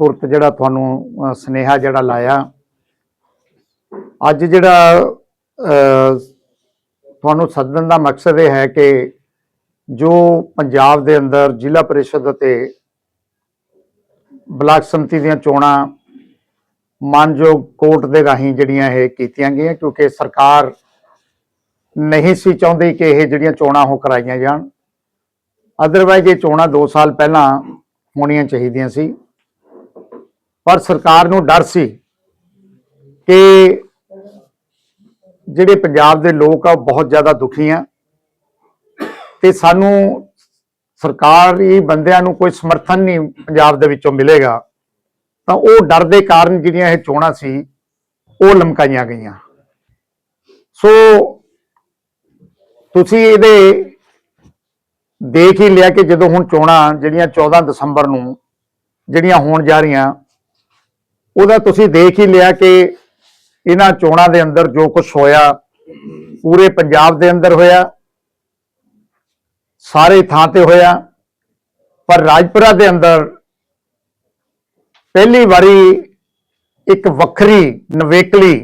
ਤੁਰਤ ਜਿਹੜਾ ਤੁਹਾਨੂੰ ਅ, ਸੁਨੇਹਾ ਜਿਹੜਾ ਲਾਇਆ। ਅੱਜ ਜਿਹੜਾ ਤੁਹਾਨੂੰ ਸੱਦਣ ਦਾ ਮਕਸਦ ਇਹ ਹੈ ਕਿ ਜੋ ਪੰਜਾਬ ਦੇ ਅੰਦਰ ਜ਼ਿਲ੍ਹਾ ਪਰਿਸ਼ਦ ਅਤੇ ਬਲਾਕ ਸੰਮਤੀ ਦੀਆਂ ਚੋਣਾਂ ਮਾਨਯੋਗ ਕੋਰਟ ਦੇ ਰਾਹੀਂ ਜਿਹੜੀਆਂ ਇਹ ਕੀਤੀਆਂ ਗਈਆਂ ਕਿਉਂਕਿ ਸਰਕਾਰ ਨਹੀਂ ਸੀ ਚਾਹੁੰਦੀ ਕਿ ਇਹ ਜਿਹੜੀਆਂ ਚੋਣਾਂ ਉਹ ਕਰਾਈਆਂ ਜਾਣ। ਅਦਰਵਾਈਜ਼ ਇਹ ਚੋਣਾਂ 2 ਸਾਲ ਪਹਿਲਾਂ ਹੋਣੀਆਂ ਚਾਹੀਦੀਆਂ ਸੀ। ਪਰ ਸਰਕਾਰ ਨੂੰ ਡਰ ਸੀ ਕਿ ਜਿਹੜੇ ਪੰਜਾਬ ਦੇ ਲੋਕ ਆ ਉਹ ਬਹੁਤ ਜ਼ਿਆਦਾ ਦੁਖੀ ਆ ਤੇ ਸਾਨੂੰ ਸਰਕਾਰੀ ਬੰਦਿਆਂ ਨੂੰ ਕੋਈ ਸਮਰਥਨ ਨਹੀਂ ਪੰਜਾਬ ਦੇ ਵਿੱਚੋਂ ਮਿਲੇਗਾ, ਤਾਂ ਉਹ ਡਰ ਦੇ ਕਾਰਨ ਜਿਹੜੀਆਂ ਇਹ ਚੋਣਾਂ ਸੀ, ਉਹ ਲਮਕਾਈਆਂ ਗਈਆਂ। ਸੋ ਤੁਸੀਂ ਇਹਦੇ ਦੇਖ ਹੀ ਲਿਆ ਕਿ ਜਦੋਂ ਹੁਣ ਚੋਣਾਂ ਜਿਹੜੀਆਂ 14 ਦਸੰਬਰ ਨੂੰ ਜਿਹੜੀਆਂ ਹੋਣ ਜਾ ਰਹੀਆਂ ਉਹਦਾ ਤੁਸੀਂ ਦੇਖ ਹੀ ਲਿਆ ਕਿ ਇਹਨਾਂ ਚੋਣਾਂ ਦੇ ਅੰਦਰ ਜੋ ਕੁਝ ਹੋਇਆ, ਪੂਰੇ ਪੰਜਾਬ ਦੇ ਅੰਦਰ ਹੋਇਆ, ਸਾਰੇ ਥਾਂ ਤੇ ਹੋਇਆ, ਪਰ ਰਾਜਪੁਰਾ ਦੇ ਅੰਦਰ ਪਹਿਲੀ ਵਾਰੀ ਇੱਕ ਵੱਖਰੀ, ਨਵੇਕਲੀ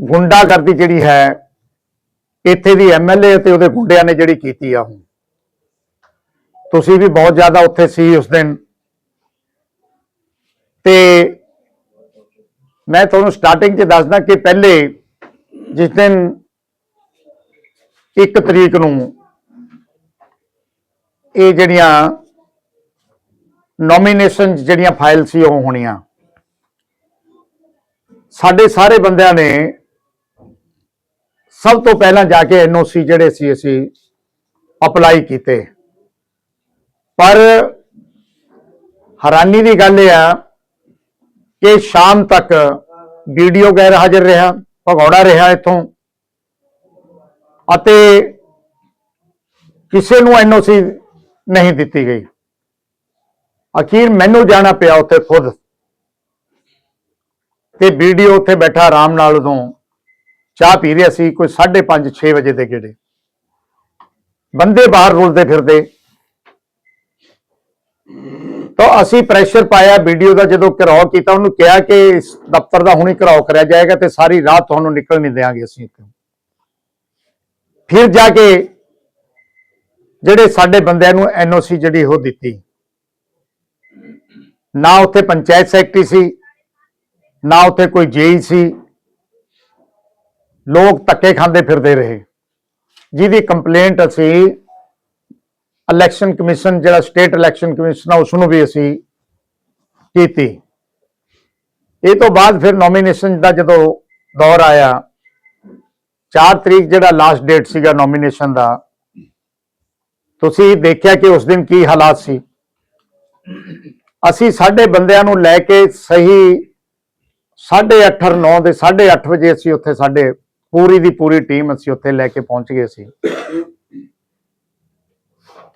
ਗੁੰਡਾਗਰਦੀ ਜਿਹੜੀ ਹੈ, ਇੱਥੇ ਦੀ ਐਮਐਲਏ ਤੇ ਉਹਦੇ ਗੁੰਡਿਆਂ ਨੇ ਜਿਹੜੀ ਕੀਤੀ ਆ ਹੁਣ। ਤੁਸੀਂ ਵੀ ਬਹੁਤ ਜ਼ਿਆਦਾ ਉੱਥੇ ਸੀ ਉਸ ਦਿਨ। ਤੇ ਮੈਂ ਤੁਹਾਨੂੰ ਸਟਾਰਟਿੰਗ 'ਚ ਦੱਸਦਾ ਕਿ ਪਹਿਲੇ ਜਿਸ ਦਿਨ 1 ਤਰੀਕ ਨੂੰ ਇਹ ਜਿਹੜੀਆਂ ਨੋਮੀਨੇਸ਼ਨ ਜਿਹੜੀਆਂ ਫਾਈਲ ਸੀ ਉਹ ਹੋਣੀਆਂ। ਸਾਡੇ ਸਾਰੇ ਬੰਦਿਆਂ ਨੇ ਸਭ ਤੋਂ ਪਹਿਲਾਂ ਜਾ ਕੇ ਐਨਓਸੀ ਜਿਹੜੇ ਸੀ ਅਸੀਂ ਅਪਲਾਈ ਕੀਤੇ। ਪਰ ਹੈਰਾਨੀ ਦੀ ਗੱਲ ਇਹ ਆ ਕਿ ਸ਼ਾਮ ਤੱਕ ਵੀਡੀਓ ਗੈਰ ਹਾਜ਼ਰ ਰਿਹਾ, ਭਗੌੜਾ ਰਿਹਾ ਇੱਥੋਂ। ਅਤੇ ਕਿਸੇ ਨੂੰ ਐਨਓਸੀ ਨਹੀਂ ਦਿੱਤੀ ਗਈ। ਅਖੀਰ ਮੈਨੂੰ ਜਾਣਾ ਪਿਆ ਉੱਥੇ ਖੁਦ। ਤੇ ਵੀਡੀਓ ਉੱਥੇ ਬੈਠਾ ਆਰਾਮ ਨਾਲ ਉਦੋਂ ਚਾਹ ਪੀ ਰਿਹਾ ਸੀ, ਕੋਈ 5:30 6 ਵਜੇ ਦੇ ਗੇੜੇ। ਬੰਦੇ ਬਾਹਰ ਰੁਲਦੇ ਫਿਰਦੇ। ਤਾਂ ਅਸੀਂ ਪ੍ਰੈਸ਼ਰ ਪਾਇਆ ਵੀਡੀਓ ਦਾ ਜਦੋਂ ਘਰਾਓ ਕੀਤਾ, ਉਹਨੂੰ ਕਿਹਾ ਕਿ ਇਸ ਦਫ਼ਤਰ ਦਾ ਹੁਣੇ ਘਰਾਓ ਕਰਿਆ ਜਾਏਗਾ ਤੇ ਸਾਰੀ ਰਾਤ ਤੁਹਾਨੂੰ ਨਿਕਲ ਨਹੀਂ ਦੇਵਾਂਗੇ ਅਸੀਂ ਇੱਥੋਂ। ਫਿਰ ਜਾ ਕੇ ਜਿਹੜੇ ਸਾਡੇ ਬੰਦਿਆਂ ਨੂੰ ਐਨਓਸੀ ਜਿਹੜੀ ਉਹ ਦਿੱਤੀ। ਨਾ ਉੱਥੇ ਪੰਚਾਇਤ ਸੈਕਟਰੀ ਸੀ, ਨਾ ਉੱਥੇ ਕੋਈ ਜੇਈ ਸੀ। ਲੋਕ ਧੱਕੇ ਖਾਂਦੇ ਫਿਰਦੇ ਰਹੇ। ਜਿਹਦੀ ਕੰਪਲੇਂਟ ਅਸੀਂ ਇਲੈਕਸ਼ਨ ਕਮਿਸ਼ਨ ਜਿਹੜਾ ਸਟੇਟ ਇਲੈਕਸ਼ਨ ਕਮਿਸ਼ਨ ਆ ਉਸ ਨੂੰ ਵੀ ਅਸੀਂ ਕੀਤੀ। ਇਹ ਤੋਂ ਬਾਅਦ ਫਿਰ ਨੋਮੀਨੇਸ਼ਨ ਦਾ ਜਦੋਂ ਦੌਰ ਆਇਆ 4 ਤਰੀਕ ਜਿਹੜਾ ਲਾਸਟ ਡੇਟ ਸੀਗਾ ਨੋਮੀਨੇਸ਼ਨ ਦਾ, ਤੁਸੀਂ ਦੇਖਿਆ ਕਿ ਉਸ ਦਿਨ ਕੀ ਹਾਲਾਤ ਸੀ? ਅਸੀਂ ਸਾਡੇ ਬੰਦਿਆਂ ਨੂੰ ਲੈ ਕੇ ਸਹੀ 8:30 9 ਦੇ 8:30 ਵਜੇ ਅਸੀਂ ਉੱਥੇ ਸਾਡੇ ਪੂਰੀ ਦੀ ਪੂਰੀ ਟੀਮ ਅਸੀਂ ਉੱਥੇ ਲੈ ਕੇ ਪਹੁੰਚ ਗਏ ਸੀ।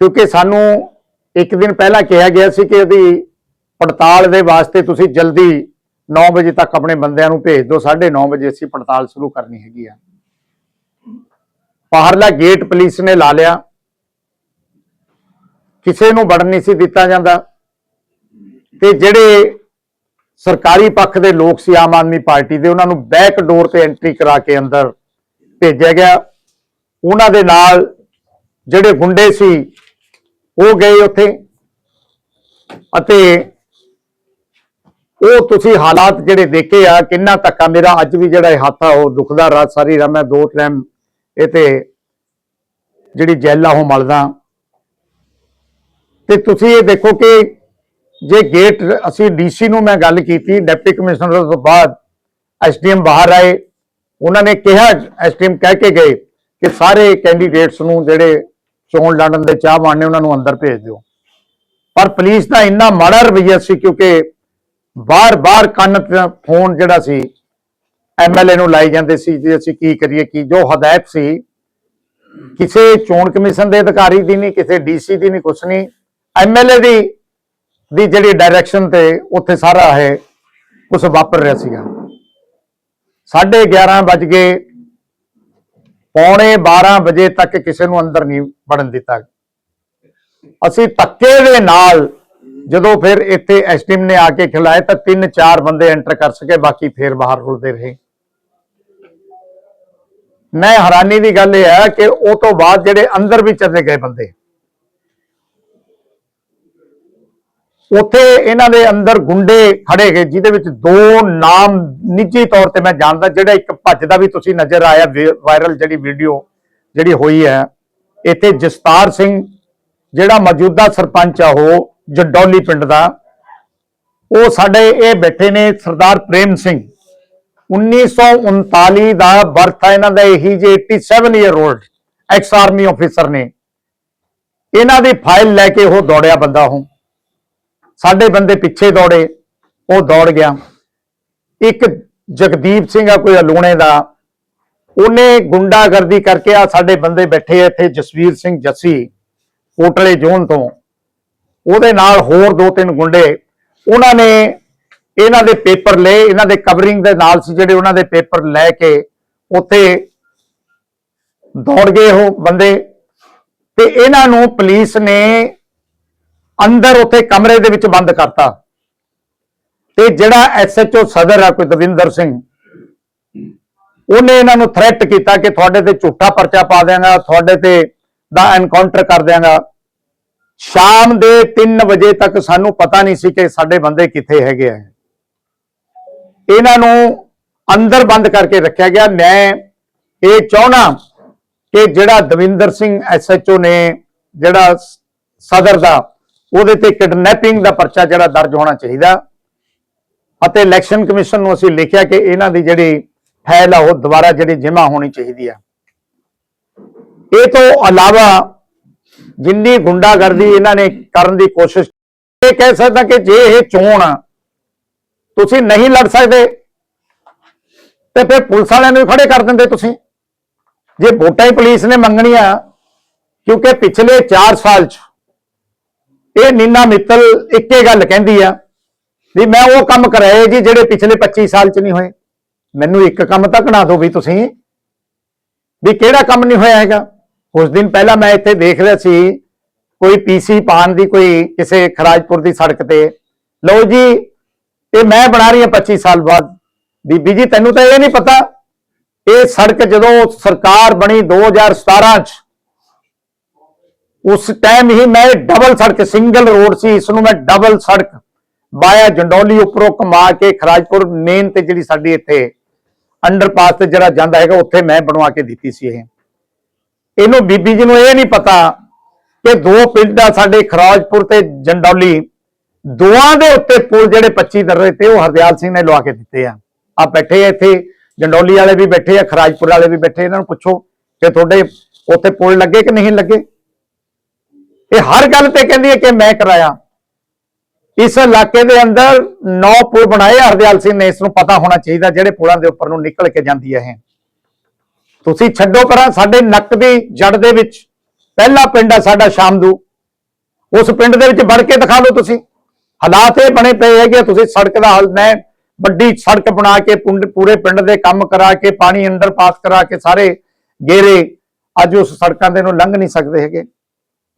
ਕਿਉਂਕਿ ਸਾਨੂੰ ਇੱਕ ਦਿਨ ਪਹਿਲਾਂ ਕਿਹਾ ਗਿਆ ਸੀ ਕਿ ਉਹਦੀ ਪੜਤਾਲ ਦੇ ਵਾਸਤੇ ਤੁਸੀਂ ਜਲਦੀ 9 ਵਜੇ ਤੱਕ ਆਪਣੇ ਬੰਦਿਆਂ ਨੂੰ ਭੇਜ ਦਿਓ। 9:30 ਵਜੇ ਅਸੀਂ ਪੜਤਾਲ ਸ਼ੁਰੂ ਕਰਨੀ ਹੈਗੀ ਆ। ਬਾਹਰਲਾ ਗੇਟ ਪੁਲਿਸ ਨੇ ਲਾ ਲਿਆ। ਕਿਸੇ ਨੂੰ ਵੜਨ ਨਹੀਂ ਸੀ ਦਿੱਤਾ ਜਾਂਦਾ। ਤੇ ਜਿਹੜੇ ਸਰਕਾਰੀ ਪੱਖ ਦੇ ਲੋਕ ਸੀ, ਆਮ ਆਦਮੀ ਪਾਰਟੀ ਦੇ, ਉਹਨਾਂ ਨੂੰ ਬੈਕ ਡੋਰ ਤੇ ਐਂਟਰੀ ਕਰਾ ਕੇ ਅੰਦਰ ਭੇਜਿਆ ਗਿਆ। ਉਹਨਾਂ ਦੇ ਨਾਲ ਜਿਹੜੇ ਗੁੰਡੇ ਸੀ ਉਹ ਗਏ ਉੱਥੇ। ਅਤੇ ਉਹ ਤੁਸੀਂ ਹਾਲਾਤ ਜਿਹੜੇ ਦੇਖੇ ਆ, ਕਿੰਨਾ ਧੱਕਾ ਮੇਰਾ, ਅੱਜ ਵੀ ਜਿਹੜਾ ਹੱਥ ਆ ਉਹ ਦੁਖਦਾ ਰਾਤ ਸਾਰੀ ਰਾਤ, ਮੈਂ ਦੋ ਟਾਈਮ ਇਹ ਤੇ ਜਿਹੜੀ ਜੈਲ ਆ, ਉਹ ਮਲਦਾ। ਤੇ ਤੁਸੀਂ ਇਹ ਦੇਖੋ ਕਿ ਜੇ ਗੇਟ, ਅਸੀਂ ਡੀਸੀ ਨੂੰ ਮੈਂ ਗੱਲ ਕੀਤੀ, ਡਿਪਟੀ ਕਮਿਸ਼ਨਰ ਤੋਂ ਬਾਅਦ ਐਸਡੀਐਮ ਬਾਹਰ ਆਏ। ਉਹਨਾਂ ਨੇ ਕਿਹਾ ਐਸਡੀਐਮ ਕਹਿ ਕੇ ਗਏ ਕਿ ਸਾਰੇ ਕੈਂਡੀਡੇਟਸ ਨੂੰ ਜਿਹੜੇ ਚੋਣ ਲੜਨ ਦੇ ਚਾਹਵਾਨ ਨੇ ਉਹਨਾਂ ਨੂੰ ਅੰਦਰ ਭੇਜ ਦਿਓ। ਪਰ ਪੁਲਿਸ ਦਾ ਇੰਨਾ ਮਾੜਾ ਰਵੱਈਆ ਸੀ ਕਿਉਂਕਿ ਬਾਰ-ਬਾਰ ਕੰਨ ਤੇ ਫੋਨ ਜਿਹੜਾ ਸੀ ਐਮਐਲਏ ਨੂੰ ਲਾਈ ਜਾਂਦੇ ਸੀ ਜੀ ਅਸੀਂ ਕੀ ਕਰੀਏ, ਕੀ ਜੋ ਹਦਾਇਤ ਸੀ, ਕਿਸੇ ਚੋਣ ਕਮਿਸ਼ਨ ਦੇ ਅਧਿਕਾਰੀ ਦੀ ਨਹੀਂ, ਕਿਸੇ ਡੀਸੀ ਦੀ ਨਹੀਂ, ਕੁਛ ਨਹੀਂ। ਐਮਐਲਏ ਦੀ ਦੀ ਜਿਹੜੀ ਡਾਇਰੈਕਸ਼ਨ ਤੇ ਉੱਥੇ ਸਾਰਾ ਹੈ ਕੁਝ ਵਾਪਰ ਰਿਹਾ ਸੀਗਾ। 11:30 ਵੱਜ ਗਏ। ਪੌਣੇ 12 ਵਜੇ ਤੱਕ ਕਿਸੇ ਨੂੰ ਅੰਦਰ ਨਹੀਂ ਵੜਨ ਦਿੱਤਾ। ਅਸੀਂ ਧੱਕੇ ਦੇ ਨਾਲ ਜਦੋਂ ਫਿਰ ਇੱਥੇ ਐਸਟੀਮ ਨੇ ਆ ਕੇ ਖਿਲਾਏ ਤਾਂ ਤਿੰਨ ਚਾਰ ਬੰਦੇ ਐਂਟਰ ਕਰ ਸਕੇ, ਬਾਕੀ ਫੇਰ ਬਾਹਰ ਰੁਲਦੇ ਰਹੇ। ਮੈਂ ਹੈਰਾਨੀ ਦੀ ਗੱਲ ਇਹ ਹੈ ਕਿ ਉਹ ਤੋਂ ਬਾਅਦ ਜਿਹੜੇ ਅੰਦਰ ਵੀ ਚਲੇ ਗਏ ਬੰਦੇ ਉੱਥੇ ਇਹਨਾਂ ਦੇ ਅੰਦਰ ਗੁੰਡੇ ਖੜੇ ਗਏ, ਜਿਹਦੇ ਵਿੱਚ ਦੋ ਨਾਮ ਨਿੱਜੀ ਤੌਰ ਤੇ ਮੈਂ ਜਾਣਦਾ, ਜਿਹੜਾ ਇੱਕ ਭੱਜਦਾ ਵੀ ਤੁਸੀਂ ਨਜ਼ਰ ਆਇਆ ਵਾਇਰਲ ਜਿਹੜੀ ਵੀਡੀਓ ਜਿਹੜੀ ਹੋਈ ਹੈ, ਇੱਥੇ ਜਸਤਾਰ ਸਿੰਘ, ਜਿਹੜਾ ਮੌਜੂਦਾ ਸਰਪੰਚ ਆ ਉਹ, ਜੰਡੌਲੀ ਪਿੰਡ ਦਾ, ਉਹ ਸਾਡੇ ਇਹ ਬੈਠੇ ਨੇ ਸਰਦਾਰ ਪ੍ਰੇਮ ਸਿੰਘ। 1939 ਦਾ ਬਰਥ ਹੈ ਇਹਨਾਂ ਦਾ, ਇਹੀ ਜੇ 87 year old ex army officer ਨੇ। ਇਹਨਾਂ ਦੀ ਫਾਈਲ ਲੈ ਕੇ ਉਹ ਦੌੜਿਆ ਬੰਦਾ ਹੂੰ ਸਾਡੇ ਬੰਦੇ ਪਿੱਛੇ ਦੌੜੇ, ਉਹ ਦੌੜ ਗਿਆ। ਇੱਕ ਜਗਦੀਪ ਸਿੰਘ ਆ, ਕੋਈ ਅਲੂਣੇ ਦਾ। ਉਹਨੇ ਗੁੰਡਾਗਰਦੀ ਕਰਕੇ ਆ ਸਾਡੇ ਬੰਦੇ ਬੈਠੇ ਇੱਥੇ, ਜਸਵੀਰ ਸਿੰਘ ਜੱਸੀ ਕੋਟਲੇ ਜ਼ੋਨ ਤੋਂ। ਉਹਦੇ ਨਾਲ ਹੋਰ ਦੋ ਤਿੰਨ ਗੁੰਡੇ। ਉਹਨਾਂ ਨੇ ਇਹਨਾਂ ਦੇ ਪੇਪਰ ਲਏ, ਇਹਨਾਂ ਦੇ ਕਵਰਿੰਗ ਦੇ ਨਾਲ ਸੀ ਜਿਹੜੇ ਉਹਨਾਂ ਦੇ ਪੇਪਰ ਲੈ ਕੇ ਉੱਥੇ ਦੌੜ ਗਏ ਉਹ ਬੰਦੇ। ਤੇ ਇਹਨਾਂ ਨੂੰ ਪੁਲਿਸ ਨੇ ਅੰਦਰ ਉੱਥੇ ਕਮਰੇ ਦੇ ਵਿੱਚ ਬੰਦ ਕਰਤਾ। ਤੇ ਜਿਹੜਾ ਐਸਐਚਓ ਸਦਰ ਆ, ਕੋਈ ਦਵਿੰਦਰ ਸਿੰਘ, ਉਹਨੇ ਇਹਨਾਂ ਨੂੰ ਥ੍ਰੈਟ ਕੀਤਾ ਕਿ ਤੁਹਾਡੇ ਤੇ ਝੂਠਾ ਪਰਚਾ ਪਾ ਦਿਆਂਗਾ, ਤੁਹਾਡੇ ਤੇ ਦਾ ਐਨਕਾਊਂਟਰ ਕਰ ਦਿਆਂਗਾ। ਸ਼ਾਮ ਦੇ 3 ਵਜੇ ਤੱਕ ਸਾਨੂੰ ਪਤਾ ਨਹੀਂ ਸੀ ਕਿ ਸਾਡੇ ਬੰਦੇ ਕਿੱਥੇ ਹੈਗੇ ਆ। ਇਹਨਾਂ ਨੂੰ ਅੰਦਰ ਬੰਦ ਕਰਕੇ ਰੱਖਿਆ ਗਿਆ। ਮੈਂ ਇਹ ਚਾਹਣਾ ਕਿ ਜਿਹੜਾ ਦਵਿੰਦਰ ਸਿੰਘ ਐਸਐਚਓ ਨੇ, ਜਿਹੜਾ ਸਦਰ ਦਾ ਉਹਦੇ ਤੇ ਕਿਡਨੈਪਿੰਗ ਦਾ ਪਰਚਾ ਜਿਹੜਾ ਦਰਜ ਹੋਣਾ ਚਾਹੀਦਾ। ਅਤੇ ਇਲੈਕਸ਼ਨ ਕਮਿਸ਼ਨ ਨੂੰ ਅਸੀਂ ਲਿਖਿਆ ਕਿ ਇਹਨਾਂ ਦੀ ਜਿਹੜੀ ਫਾਈਲ ਆ, ਉਹ ਦੁਬਾਰਾ ਜਿਹੜੀ ਜਮ੍ਹਾਂ ਹੋਣੀ ਚਾਹੀਦੀ ਆ। ਇਹ ਤੋਂ ਇਲਾਵਾ ਜਿੰਨੀ ਗੁੰਡਾਗਰਦੀ ਇਹਨਾਂ ਨੇ ਕਰਨ ਦੀ ਕੋਸ਼ਿਸ਼ ਇਹ ਕਹਿ ਸਕਦਾ ਕਿ ਜੇ ਇਹ ਚੋਣ ਤੁਸੀਂ ਨਹੀਂ ਲੜ ਸਕਦੇ, ਤੇ ਫਿਰ ਪੁਲਿਸ ਵਾਲਿਆਂ ਨੂੰ ਵੀ ਖੜੇ ਕਰ ਦਿੰਦੇ ਤੁਸੀਂ। ਜੇ ਵੋਟਾਂ ਹੀ ਪੁਲਿਸ ਨੇ ਮੰਗਣੀਆਂ, ਕਿਉਂਕਿ ਪਿਛਲੇ 4 ਸਾਲ ਚ ਇਹ ਨੀਨਾ ਮਿੱਤਲ ਇੱਕੇ ਗੱਲ ਕਹਿੰਦੀ ਆ ਵੀ ਮੈਂ ਉਹ ਕੰਮ ਕਰਾਏ ਜੀ ਜਿਹੜੇ ਪਿਛਲੇ 25 ਸਾਲ ਚ ਨਹੀਂ ਹੋਏ। ਮੈਨੂੰ ਇੱਕ ਕੰਮ ਤਾਂ ਗਣਾ ਦਿਓ ਵੀ ਤੁਸੀਂ। ਵੀ ਕਿਹੜਾ ਕੰਮ ਨਹੀਂ ਹੋਇਆ ਹੈਗਾ? ਉਸ ਦਿਨ ਪਹਿਲਾਂ ਮੈਂ ਇੱਥੇ ਦੇਖ ਰਿਹਾ ਸੀ, ਕੋਈ ਪੀਸੀ ਪਾਣ ਦੀ, ਕੋਈ ਕਿਸੇ ਖਰਾਜਪੁਰ ਦੀ ਸੜਕ ਤੇ। ਲਓ ਜੀ, ਇਹ ਮੈਂ ਬਣਾ ਰਹੀ ਹਾਂ 25 ਸਾਲ ਬਾਅਦ। ਬੀਬੀ ਜੀ, ਤੈਨੂੰ ਤਾਂ ਇਹ ਨਹੀਂ ਪਤਾ, ਇਹ ਸੜਕ ਜਦੋਂ ਸਰਕਾਰ ਬਣੀ 2017 ਚ ਉਸ ਟਾਈਮ ਹੀ ਮੈਂ ਡਬਲ ਸੜਕ ਸਿੰਗਲ ਰੋਡ ਸੀ, ਇਸ ਨੂੰ ਮੈਂ ਡਬਲ ਸੜਕ ਬਾਇਆ ਜੰਡੌਲੀ ਉੱਪਰੋਂ ਕਮਾ ਕੇ ਖਰਾਜਪੁਰ ਮੇਨ ਤੇ ਜਿਹੜੀ ਸਾਡੀ ਇੱਥੇ ਅੰਡਰਪਾਸ ਤੇ ਜਿਹੜਾ ਜਾਂਦਾ ਹੈਗਾ, ਉੱਥੇ ਮੈਂ ਬਣਵਾ ਕੇ ਦਿੱਤੀ ਸੀ ਇਹ। ਇਹਨੂੰ ਬੀਬੀ ਜੀ ਨੂੰ ਇਹ ਨਹੀਂ ਪਤਾ ਕਿ ਦੋ ਪਿੰਡ ਆ ਸਾਡੇ ਖਰਾਜਪੁਰ ਤੇ ਜੰਡੌਲੀ ਦੋਆਂ ਦੇ ਉੱਤੇ ਪੁਲ ਜਿਹੜੇ 25 ਦਰਰੇ ਤੇ ਉਹ ਹਰਦਿਆਲ ਸਿੰਘ ਨੇ ਲਵਾ ਕੇ ਦਿੱਤੇ ਆ। ਆ ਬੈਠੇ ਆ ਇੱਥੇ, ਜੰਡੌਲੀ ਵਾਲੇ ਵੀ ਬੈਠੇ ਆ, ਖਰਾਜਪੁਰ ਵਾਲੇ ਵੀ ਬੈਠੇ, ਇਹਨਾਂ ਨੂੰ ਪੁੱਛੋ ਕਿ ਤੁਹਾਡੇ ਉੱਥੇ ਪੁਲ ਲੱਗੇ ਕਿ ਨਹੀਂ ਲੱਗੇ? ਇਹ ਹਰ ਗੱਲ ਤੇ ਕਹਿੰਦੀ ਹੈ ਕਿ ਮੈਂ ਕਰਾਇਆ। ਇਸ ਇਲਾਕੇ ਦੇ ਅੰਦਰ ਨੌ ਪੁਲ ਬਣਾਏ, ਹਰਦਿਆਲ ਸਿੰਘ ਨੇ ਇਸ ਨੂੰ ਪਤਾ ਹੋਣਾ ਚਾਹੀਦਾ ਜਿਹੜੇ ਪੁਲਾਂ ਦੇ ਉੱਪਰ ਨੂੰ ਨਿਕਲ ਕੇ ਜਾਂਦੀ ਹੈ ਇਹ। ਤੁਸੀਂ ਛੱਡੋ ਪਰਾਂ ਸਾਡੇ ਨੱਕ ਦੀ ਜੜ ਦੇ ਵਿੱਚ। ਪਹਿਲਾ ਪਿੰਡ ਆ ਸਾਡਾ ਸ਼ਾਮਦੂ। ਉਸ ਪਿੰਡ ਦੇ ਵਿੱਚ ਵੜ ਕੇ ਦਿਖਾ ਲਓ ਤੁਸੀਂ। ਹਾਲਾਤ ਇਹ ਬਣੇ ਪਏ ਹੈਗੇ ਤੁਸੀਂ ਸੜਕ ਦਾ ਹੱਲ ਮੈਂ ਵੱਡੀ ਸੜਕ ਬਣਾ ਕੇ, ਪੁੰਡ- ਪੂਰੇ ਪਿੰਡ ਦੇ ਕੰਮ ਕਰਾ ਕੇ, ਪਾਣੀ ਅੰਡਰ ਪਾਸ ਕਰਾ ਕੇ ਸਾਰੇ ਗੇਰੇ ਅੱਜ ਉਸ ਸੜਕਾਂ ਦੇ ਨੂੰ ਲੰਘ ਨਹੀਂ ਸਕਦੇ ਹੈਗੇ।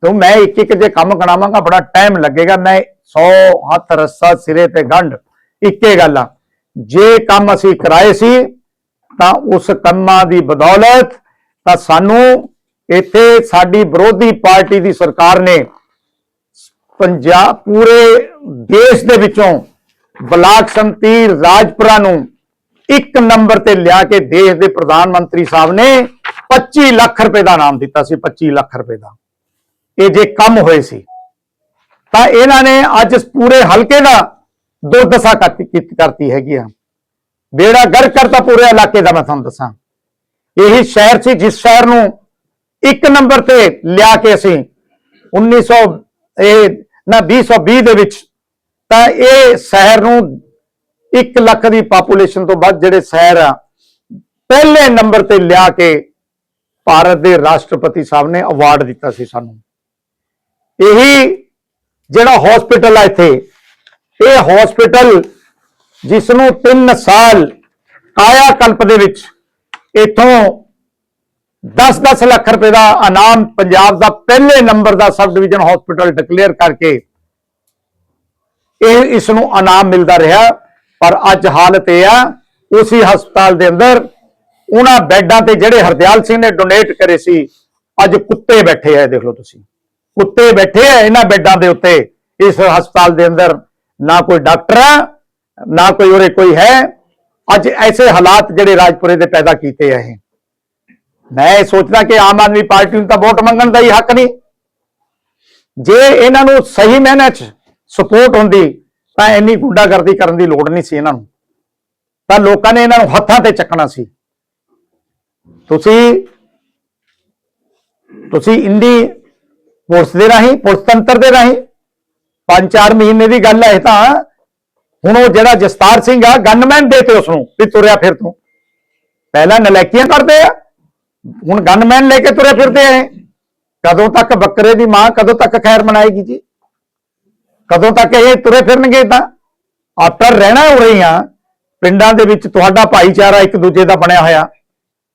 ਤੇ ਮੈਂ ਇੱਕ ਇੱਕ ਜੇ ਕੰਮ ਕਰਾਵਾਂਗਾ, ਬੜਾ ਟਾਈਮ ਲੱਗੇਗਾ। ਮੈਂ 100 ਹੱਥ ਰੱਸਾ ਸਿਰੇ ਤੇ ਗੰਢ, ਇੱਕੇ ਗੱਲ ਆ। ਜੇ ਕੰਮ ਅਸੀਂ ਕਰਾਏ ਸੀ, ਤਾਂ ਉਸ ਕੰਮਾਂ ਦੀ ਬਦੌਲਤ ਤਾਂ ਸਾਨੂੰ ਇੱਥੇ ਸਾਡੀ ਵਿਰੋਧੀ ਪਾਰਟੀ ਦੀ ਸਰਕਾਰ ਨੇ ਪੰਜਾਬ ਪੂਰੇ ਦੇਸ਼ ਦੇ ਵਿੱਚੋਂ ਬਲਾਕ ਸੰਤੀ ਰਾਜਪੁਰਾ ਨੂੰ ਇੱਕ ਨੰਬਰ ਤੇ ਲਿਆ ਕੇ ਦੇਸ਼ ਦੇ ਪ੍ਰਧਾਨ ਮੰਤਰੀ ਸਾਹਿਬ ਨੇ 25 ਲੱਖ ਰੁਪਏ ਦਾ ਨਾਮ ਦਿੱਤਾ ਸੀ 25 ਲੱਖ ਰੁਪਏ ਦਾ। ਇਹ ਜੇ ਕੰਮ ਹੋਏ ਸੀ, ਤਾਂ ਇਹਨਾਂ ਨੇ ਅੱਜ ਇਸ ਪੂਰੇ ਹਲਕੇ ਦਾ ਦੁਰਦਸ਼ਾ ਕਰਤੀ, ਕੀਤੀ- ਕਰਤੀ ਹੈਗੀ ਆ। ਬੇੜਾ ਗਰ ਕਰਤਾ ਪੂਰੇ ਇਲਾਕੇ ਦਾ ਮੈਂ ਤੁਹਾਨੂੰ ਦੱਸਾਂ। ਇਹੀ ਸ਼ਹਿਰ ਸੀ, ਜਿਸ ਸ਼ਹਿਰ ਨੂੰ ਇੱਕ ਨੰਬਰ ਤੇ ਲਿਆ ਕੇ ਅਸੀਂ 1900 ਇਹ ਨਾ 2020 ਦੇ ਵਿੱਚ, ਤਾਂ ਇਹ ਸ਼ਹਿਰ ਨੂੰ 1 ਲੱਖ ਦੀ ਪਾਪੂਲੇਸ਼ਨ ਤੋਂ ਵੱਧ ਜਿਹੜੇ ਸ਼ਹਿਰ ਆ, ਪਹਿਲੇ ਨੰਬਰ ਤੇ ਲਿਆ ਕੇ ਭਾਰਤ ਦੇ ਰਾਸ਼ਟਰਪਤੀ ਸਾਹਿਬ ਨੇ ਅਵਾਰਡ ਦਿੱਤਾ ਸੀ ਸਾਨੂੰ। ਇਹੀ ਜਿਹੜਾ ਹਸਪੀਟਲ ਆ ਇੱਥੇ। ਇਹ ਹਸਪੀਟਲ ਜਿਸ ਨੂੰ 3 ਸਾਲ ਕਾਇਆ ਕਲਪ ਦੇ ਵਿੱਚ, ਇਥੋਂ 10-10 ਲੱਖ ਰੁਪਏ ਦਾ ਇਨਾਮ ਪੰਜਾਬ ਦਾ ਪਹਿਲੇ ਨੰਬਰ ਦਾ ਸਬ ਡਿਵੀਜ਼ਨ ਹਸਪੀਟਲ ਡਿਕਲੇਅਰ ਕਰਕੇ ਇਹ ਇਸ ਨੂੰ ਇਨਾਮ ਮਿਲਦਾ ਰਿਹਾ। ਪਰ ਅੱਜ ਹਾਲਤ ਇਹ ਆ, ਉਸੇ ਹਸਪਤਾਲ ਦੇ ਅੰਦਰ ਉਹਨਾਂ ਬੈੱਡਾਂ ਤੇ ਜਿਹੜੇ ਹਰਦਿਆਲ ਸਿੰਘ ਨੇ ਡੋਨੇਟ ਕਰੇ ਸੀ, ਅੱਜ ਕੁੱਤੇ ਬੈਠੇ ਆ ਦੇਖ ਲਓ ਤੁਸੀਂ। ਕੁੱਤੇ ਬੈਠੇ ਆ ਇਹਨਾਂ ਬੈੱਡਾਂ ਦੇ ਉੱਤੇ। ਇਸ ਹਸਪਤਾਲ ਦੇ ਅੰਦਰ ਨਾ ਕੋਈ ਡਾਕਟਰ ਆ, ਨਾ ਕੋਈ ਉਰੇ ਕੋਈ ਹੈ। ਅੱਜ ਐਸੇ ਹਾਲਾਤ ਜਿਹੜੇ ਰਾਜਪੁਰੇ ਦੇ ਪੈਦਾ ਕੀਤੇ ਆ ਇਹ। ਮੈਂ ਇਹ ਸੋਚਦਾ ਕਿ ਆਮ ਆਦਮੀ ਪਾਰਟੀ ਨੂੰ ਤਾਂ ਵੋਟ ਮੰਗਣ ਦਾ ਹੀ ਹੱਕ ਨਹੀਂ। ਜੇ ਇਹਨਾਂ ਨੂੰ ਸਹੀ ਮੈਨੇ ਚ ਸਪੋਰਟ ਹੁੰਦੀ, ਤਾਂ ਇੰਨੀ ਗੁੰਡਾਗਰਦੀ ਕਰਨ ਦੀ ਲੋੜ ਨਹੀਂ ਸੀ ਇਹਨਾਂ ਨੂੰ। ਤਾਂ ਲੋਕਾਂ ਨੇ ਇਹਨਾਂ ਨੂੰ ਹੱਥਾਂ ਤੇ ਚੱਕਣਾ ਸੀ। ਤੁਸੀਂ ਤੁਸੀਂ ਇੰਡੀ ਪੁਲਿਸ ਦੇ ਰਾਹੀਂ, ਪੁਲਿਸ ਤੰਤਰ ਦੇ ਰਾਹੀਂ। ਪੰਜ ਚਾਰ ਮਹੀਨੇ ਦੀ ਗੱਲ ਹੈ ਇਹ ਤਾਂ। ਹੁਣ ਉਹ ਜਿਹੜਾ ਜਸਤਾਰ ਸਿੰਘ ਆ ਗਨਮੈਨ ਦੇ ਤੇ ਉਸ ਨੂੰ ਵੀ ਤੁਰਿਆ ਫਿਰ ਤੂੰ ਪਹਿਲਾਂ ਨਲੈਕੀਆਂ ਕਰਦੇ ਆ, ਹੁਣ ਗਨਮੈਨ ਲੈ ਕੇ ਤੁਰੇ ਫਿਰਦੇ ਆ ਕਦੋਂ ਤੱਕ ਬੱਕਰੇ ਦੀ ਮਾਂ, ਕਦੋਂ ਤੱਕ ਖੈਰ ਮਨਾਏਗੀ ਜੀ? ਕਦੋਂ ਤੱਕ ਇਹ ਤੁਰੇ ਫਿਰਨਗੇ ਤਾਂ? ਆਫਟਰ ਰਹਿਣਾ ਉਰੇ ਹੀ ਆ। ਪਿੰਡਾਂ ਦੇ ਵਿੱਚ ਤੁਹਾਡਾ ਭਾਈਚਾਰਾ ਇੱਕ ਦੂਜੇ ਦਾ ਬਣਿਆ ਹੋਇਆ।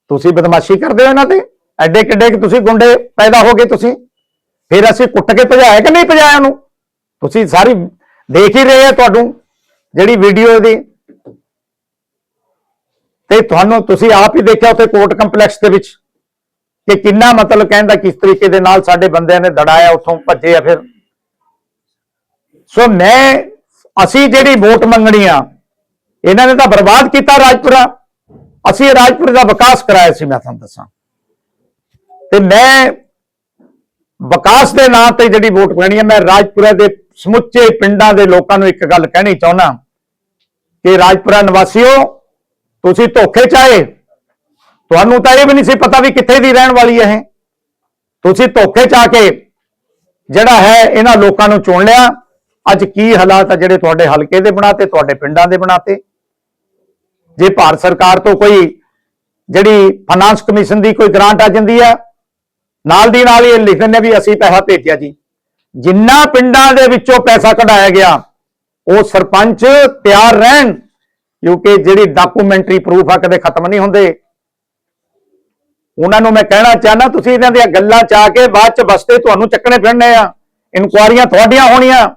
ਤੁਸੀਂ ਬਦਮਾਸ਼ੀ ਕਰਦੇ ਹੋ ਇਹਨਾਂ ਤੇ? ਐਡੇ ਕਿੱਡੇ ਕਿ ਤੁਸੀਂ ਗੁੰਡੇ ਪੈਦਾ ਹੋ ਗਏ ਤੁਸੀਂ? ਫਿਰ ਅਸੀਂ ਕੁੱਟ ਕੇ ਭਜਾਇਆ ਕਿ ਨਹੀਂ ਭਜਾਇਆ ਉਹਨੂੰ? ਤੁਸੀਂ ਸਾਰੀ ਦੇਖ ਹੀ ਰਹੇ ਆ ਤੁਹਾਨੂੰ, ਜਿਹੜੀ ਵੀਡੀਓ ਦੀ। ਤੇ ਤੁਹਾਨੂੰ ਤੁਸੀਂ ਆਪ ਹੀ ਦੇਖਿਆ ਉੱਥੇ ਕੋਰਟ ਕੰਪਲੈਕਸ ਦੇ ਵਿੱਚ ਕਿ ਕਿੰਨਾ ਮਤਲਬ ਕਹਿੰਦਾ ਕਿਸ ਤਰੀਕੇ ਦੇ ਨਾਲ ਸਾਡੇ ਬੰਦਿਆਂ ਨੇ ਦੜਾਇਆ, ਉੱਥੋਂ ਭੱਜੇ ਆ ਫਿਰ। ਸੋ ਮੈਂ, ਅਸੀਂ ਜਿਹੜੀ ਵੋਟ ਮੰਗਣੀ ਆ, ਇਹਨਾਂ ਨੇ ਤਾਂ ਬਰਬਾਦ ਕੀਤਾ ਰਾਜਪੁਰਾ। ਅਸੀਂ ਰਾਜਪੁਰ ਦਾ ਵਿਕਾਸ ਕਰਾਇਆ ਸੀ, ਮੈਂ ਤੁਹਾਨੂੰ ਦੱਸਾਂ। ਤੇ ਮੈਂ ਵਿਕਾਸ ਦੇ ਨਾਂ ਤੇ ਜਿਹੜੀ ਵੋਟ ਪੈਣੀ ਹੈ, ਮੈਂ ਰਾਜਪੁਰਾ ਦੇ ਸਮੁੱਚੇ ਪਿੰਡਾਂ ਦੇ ਲੋਕਾਂ ਨੂੰ ਇੱਕ ਗੱਲ ਕਹਿਣੀ ਚਾਹੁੰਦਾ ਕਿ ਰਾਜਪੁਰਾ ਨਿਵਾਸੀਓ, ਤੁਸੀਂ ਧੋਖੇ ਚਾਏ ਤੁਹਾਨੂੰ ਤਾਂ ਇਹ ਵੀ ਨਹੀਂ ਸੀ ਪਤਾ ਵੀ ਕਿੱਥੇ ਦੀ ਰਹਿਣ ਵਾਲੀ ਹੈ ਇਹ। ਤੁਸੀਂ ਧੋਖੇ ਚਾ ਕੇ ਜਿਹੜਾ ਹੈ, ਇਹਨਾਂ ਲੋਕਾਂ ਨੂੰ ਚੁਣ ਲਿਆ। ਅੱਜ ਕੀ ਹਾਲਾਤ ਆ ਜਿਹੜੇ ਤੁਹਾਡੇ ਹਲਕੇ ਦੇ ਬਣਾਤੇ, ਤੁਹਾਡੇ ਪਿੰਡਾਂ ਦੇ ਬਣਾਤੇ? ਜੇ ਭਾਰਤ ਸਰਕਾਰ ਤੋਂ ਕੋਈ ਜਿਹੜੀ ਫਾਈਨਾਂਸ ਕਮਿਸ਼ਨ ਦੀ ਕੋਈ ਗ੍ਰਾਂਟ ਆ ਜਾਂਦੀ ਆ ਨਾਲ ਦੀ ਨਾਲ ਹੀ ਇਹ ਲਿਖ ਦਿੰਦੇ ਵੀ ਅਸੀਂ ਪੈਸਾ ਭੇਜਿਆ ਜੀ। ਜਿੰਨਾ ਪਿੰਡਾਂ ਦੇ ਵਿੱਚੋਂ ਪੈਸਾ ਕਢਾਇਆ ਗਿਆ, ਉਹ ਸਰਪੰਚ ਤਿਆਰ ਰਹਿਣ, ਕਿਉਂਕਿ ਜਿਹੜੀ ਡਾਕੂਮੈਂਟਰੀ ਪ੍ਰੂਫ ਆ ਕਦੇ ਖਤਮ ਨਹੀਂ ਹੁੰਦੇ। ਉਹਨਾਂ ਨੂੰ ਮੈਂ ਕਹਿਣਾ ਚਾਹਨਾ ਤੁਸੀਂ ਇਹਨਾਂ ਦੀਆਂ ਗੱਲਾਂ ਚ ਆ ਕੇ ਬਾਅਦ ਚ ਬਸਤੇ ਤੁਹਾਨੂੰ ਚੱਕਣੇ ਫਿਰਨੇ ਆ। ਇਨਕੁਆਰੀਆਂ ਤੁਹਾਡੀਆਂ ਹੋਣੀਆਂ।